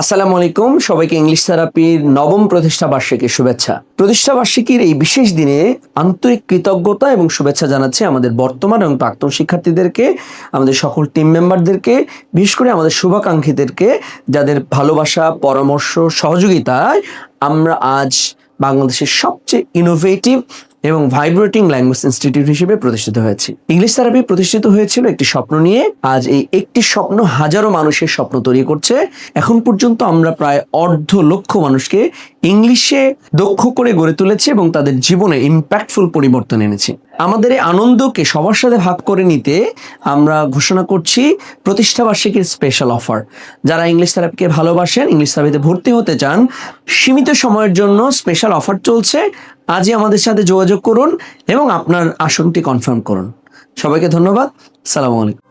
আসসালামু আলাইকুম, সবাইকে ইংলিশ থেরাপির নবম প্রতিষ্ঠা বার্ষিকীর শুভেচ্ছা। প্রতিষ্ঠা বার্ষিকীর এই বিশেষ দিনে আন্তরিক কৃতজ্ঞতা এবং শুভেচ্ছা জানাচ্ছি আমাদের বর্তমান এবং প্রাক্তন শিক্ষার্থীদেরকে, আমাদের সকল টিম মেম্বারদেরকে বিশেষ করে আমাদের শুভাকাঙ্ক্ষীদেরকে, যাদের ভালোবাসা, পরামর্শ, সহযোগিতায় আমরা আজ বাংলাদেশের সবচেয়ে ইনোভেটিভ এবং ভাইব্রেটিং ল্যাঙ্গুয়েজ ইনস্টিটিউট হিসেবে প্রতিষ্ঠিত হয়েছে। ইংলিশ থেরাপি প্রতিষ্ঠিত হয়েছিল একটি স্বপ্ন নিয়ে। আজ এই একটি স্বপ্ন হাজারো মানুষের স্বপ্ন তৈরি করছে। এখন পর্যন্ত আমরা প্রায় অর্ধ লক্ষ মানুষকে ইংলিশে দক্ষ করে গড়ে তুলেছি এবং তাদের জীবনে ইম্প্যাক্টফুল পরিবর্তন এনেছি। আমাদের এই আনন্দকে সবার সাথে ভাগ করে নিতে আমরা ঘোষণা করছি প্রতিষ্ঠা বার্ষিকীর স্পেশাল অফার যারা ইংলিশ থেরাপিকে ভালোবাসেন ইংলিশ থেরাপিতে ভর্তি হতে চান, সীমিত সময়ের জন্য স্পেশাল অফার চলছে। আজই আমাদের সাথে যোগাযোগ করুন এবং আপনার আসনটি কনফার্ম করুন। সবাইকে ধন্যবাদ। সালামু আলাইকুম।